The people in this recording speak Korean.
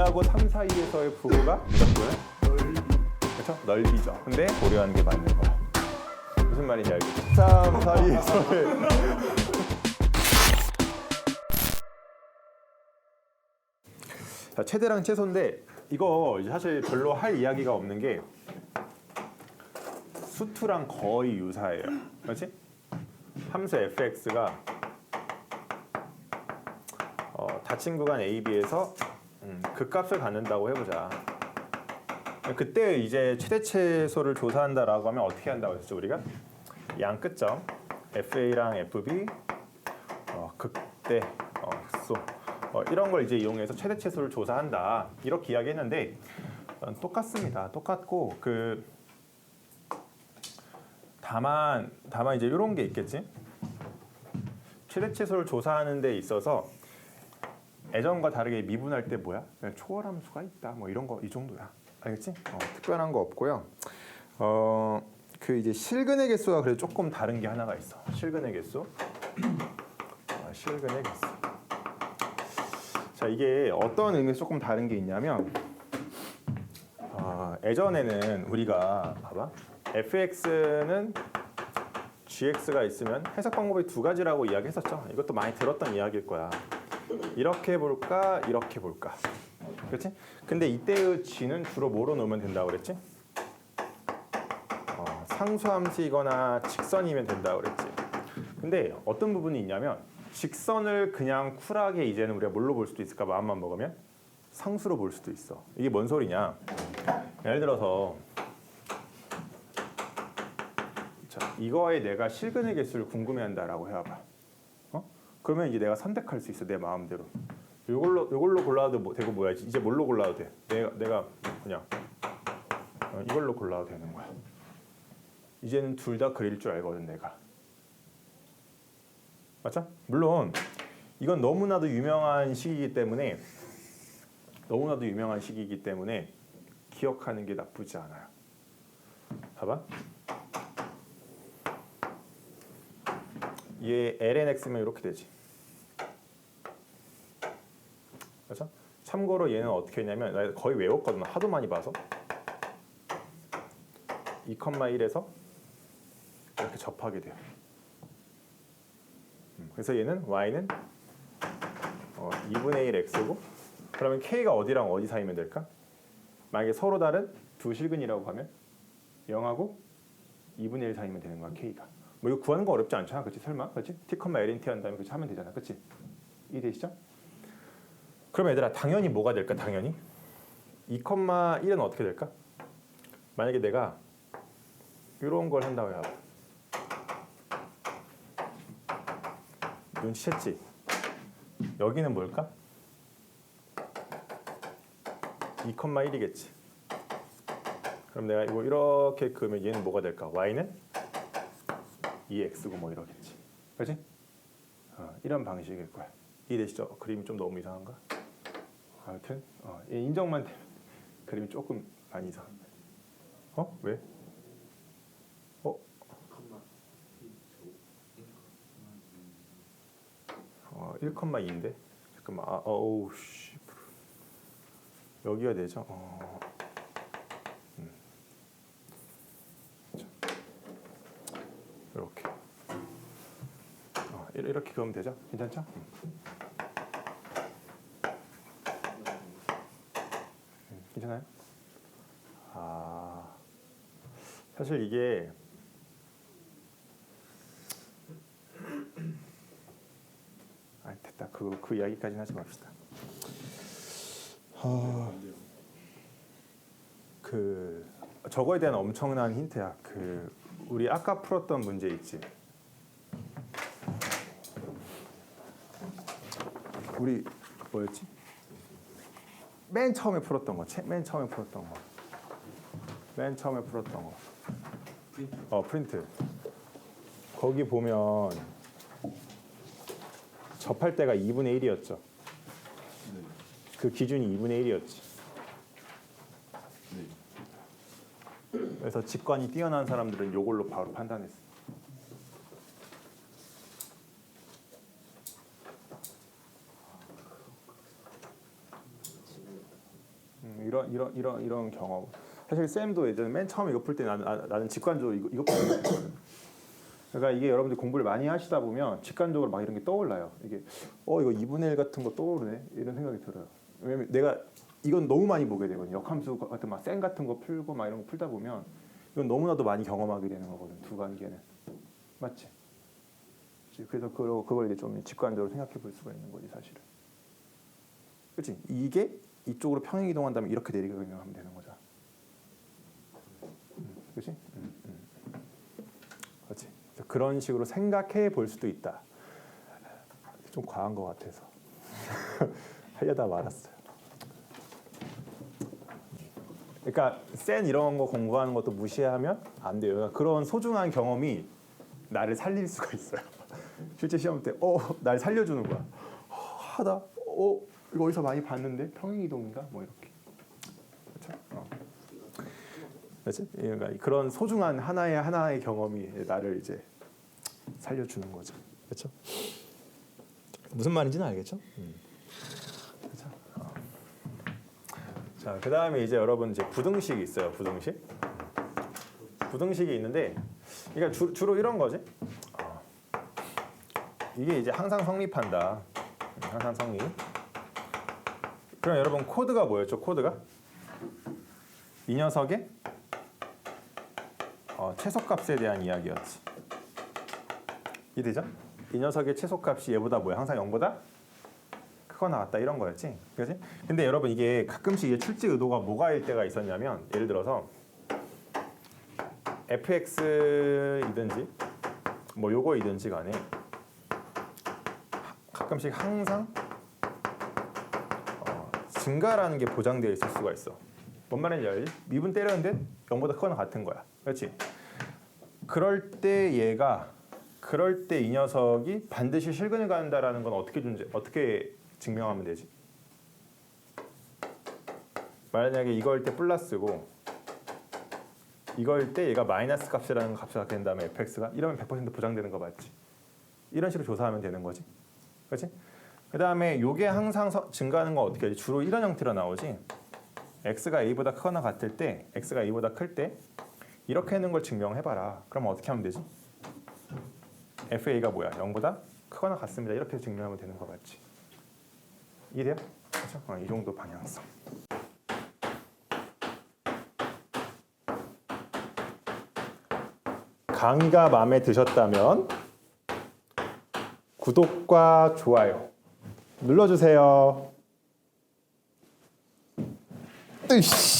2하고 3 사이에서의 부호가 뭐야? 그렇죠? 넓이죠. 근데 고려하는 게 맞는 거야. 무슨 말인지 알겠죠? 3 사이에서의 자, 최대랑 최소인데 이거 이제 사실 별로 할 이야기가 없는 게 수투랑 거의 유사해요. 그렇지? 함수 fx가 어, 닫힌 구간 a, b에서 음, 그 값을 갖는다고 해보자. 그때 이제 최대체소를 조사한다라고 하면 어떻게 한다고 했죠 우리가? 양 끝점 FA랑 FB 어, 극대 어, 극소 어, 이런 걸 이제 이용해서 최대체수를 조사한다 이렇게 이야기했는데 어, 똑같습니다. 똑같고 그 다만 다만 이제 이런 게 있겠지. 최대체수를 조사하는 데 있어서 예전과 다르게 미분할 때 뭐야? 초월함수가 있다. 뭐 이런 거 이 정도야. 알겠지? 어, 특별한 거 없고요. 어, 그 이제 실근의 개수가 그래도 조금 다른 게 하나가 있어. 실근의 개수. 아, 실근의 개수. 자, 이게 어떤 의미에서 조금 다른 게 있냐면 아, 예전에는 우리가 봐봐. fx는 gx가 있으면 해석 방법이 두 가지라고 이야기했었죠. 이것도 많이 들었던 이야기일 거야. 이렇게 볼까, 이렇게 볼까. 그렇지? 근데 이때의 g는 주로 뭐로 놓으면 된다고 그랬지? 어, 상수함수이거나 직선이면 된다고 그랬지. 근데 어떤 부분이 있냐면 직선을 그냥 쿨하게 이제는 우리가 뭘로 볼 수도 있을까 마음만 먹으면 상수로 볼 수도 있어. 이게 뭔 소리냐? 예를 들어서 자, 이거에 내가 실근의 개수를 궁금해한다라고 해봐. 어? 그러면 이제 내가 선택할 수 있어 내 마음대로. 이걸로 이걸로 골라도 뭐, 되고 뭐야? 이제 뭘로 골라도 돼? 내가 내가 그냥 어, 이걸로 골라도 되는 거야. 이제는 둘 다 그릴 줄 알거든 내가. 맞죠? 물론 이건 너무나도 유명한 식이기 때문에 너무나도 유명한 식이기 때문에 기억하는 게 나쁘지 않아요. 봐봐. 얘 lnx면 이렇게 되지. 그렇죠? 참고로 얘는 어떻게 했냐면 나 거의 외웠거든. 하도 많이 봐서 2,1에서 이렇게 접하게 돼요. 음, 그래서 얘는 y는 어, 2분의 1 x고 그러면 k가 어디랑 어디 사이면 될까? 만약에 서로 다른 두 실근이라고 하면 0하고 2분의 1 사이면 되는 거야 k가. 뭐 이거 구하는 거 어렵지 않잖아, 그렇지? 설마, 그렇지? t, ln t 한 다음에 그렇게 하면 되잖아, 그렇지? 이해되시죠? 그럼 얘들아 당연히 뭐가 될까? 당연히 2,1은 어떻게 될까? 만약에 내가 이런 걸 한다고 해봐. 눈치챘지? 여기는 뭘까? 2,1이겠지. 그럼 내가 이거 이렇게 그으면 얘는 뭐가 될까? y는 2x고 뭐 이러겠지. 그렇지? 어, 이런 방식일 거야. 이해되시죠? 어, 그림이 좀 너무 이상한가? 아무튼 어, 얘 인정만 되면 그림이 조금 많이 이상. 어? 왜? 어? 어, 1,2인데 잠깐만. 아, 어우 씨. 여기가 되죠? 어. 음. 자. 이렇게. 어, 이- 이렇게 그으면 되죠? 괜찮죠? 음. 음, 괜찮아요? 아 사실 이게 아 됐다 그그 이야기까지는 하지 맙시다. 아, 그 저거에 대한 엄청난 힌트야. 그 우리 아까 풀었던 문제 있지. 우리 뭐였지? 맨 처음에 풀었던 거, 채- 맨 처음에 풀었던 거, 맨 처음에 풀었던 거. 어 프린트. 거기 보면 접할 때가 2분의 1이었죠. 그 기준이 2분의 1이었지. 그래서 직관이 뛰어난 사람들은 이걸로 바로 판단했어. 이런 이런 이런 경험. 사실 쌤도 예전에 맨 처음 이거 풀 때 나는 나, 나는 직관적으로 이거 이거 풀었거든. 그러니까 이게 여러분들 공부를 많이 하시다 보면 직관적으로 막 이런 게 떠올라요. 이게 어 이거 2분의 1 같은 거 떠오르네 이런 생각이 들어요. 왜냐면 내가 이건 너무 많이 보게 되거든요. 역함수 같은 막센 같은 거 풀고 막 이런 거 풀다 보면 이건 너무나도 많이 경험하게 되는 거거든. 두 관계는 맞지? 그래서 그걸 이제 좀 직관적으로 생각해 볼 수가 있는 거지 사실은. 그렇지? 이게 이쪽으로 평행 이동한다면 이렇게 내리가면 하면 되는 거잖아. 음, 그렇지? 음, 음. 그렇지. 그래서 그런 식으로 생각해 볼 수도 있다. 좀 과한 것 같아서 하려다 말았어요. 그러니까 센 이런 거 공부하는 것도 무시하면 안 돼요. 그러니까 그런 소중한 경험이 나를 살릴 수가 있어요. 실제 시험 때, 어, 날 살려주는 거야. 어, 하다, 어, 이거 어디서 많이 봤는데 평행 이동인가? 뭐 이렇게. 그렇죠? 어. 그러니까 그런 소중한 하나의 하나의 경험이 나를 이제 살려주는 거죠. 그렇죠? 무슨 말인지는 알겠죠? 그렇죠? 어. 자, 그 다음에 이제 여러분 이제 부등식이 있어요. 부등식. 부등식이 있는데, 그러니까 주, 주로 이런 거지. 어. 이게 이제 항상 성립한다. 음, 항상 성립. 그럼 여러분 코드가 뭐였죠? 코드가 이 녀석의 어, 최소값에 대한 이야기였지. 이해되죠? 이 녀석의 최소값이 얘보다 뭐야? 항상 0보다 크거나 같다 이런 거였지. 그지? 근데 여러분 이게 가끔씩 이게 출제 의도가 뭐가일 때가 있었냐면 예를 들어서 fx이든지 뭐 요거이든지 간에 가끔씩 항상 어, 증가라는 게 보장되어 있을 수가 있어. 뭔 말인지 알지? 미분 때렸는데 0보다 크거나 같은 거야. 그렇지? 그럴 때 얘가 그럴 때 이 녀석이 반드시 실근을 간다라는 건 어떻게 존재 어떻게 증명하면 되지? 만약에 이걸 때 플러스고 이걸 때 얘가 마이너스 값이라는 값이 된 다음에 fx가 이러면 100% 보장되는 거 맞지? 이런 식으로 조사하면 되는 거지. 그렇지? 그 다음에 요게 항상 서- 증가하는 건 어떻게 하지? 주로 이런 형태로 나오지. x가 a보다 크거나 같을 때, x가 a보다 클 때 이렇게 하는 걸 증명해봐라. 그럼 어떻게 하면 되지? fa가 뭐야? 0보다 크거나 같습니다. 이렇게 증명하면 되는 거 맞지? 이래요? 그렇죠? 어, 이 정도 방향성. 강의가 마음에 드셨다면 구독과 좋아요 눌러주세요. 으이씨.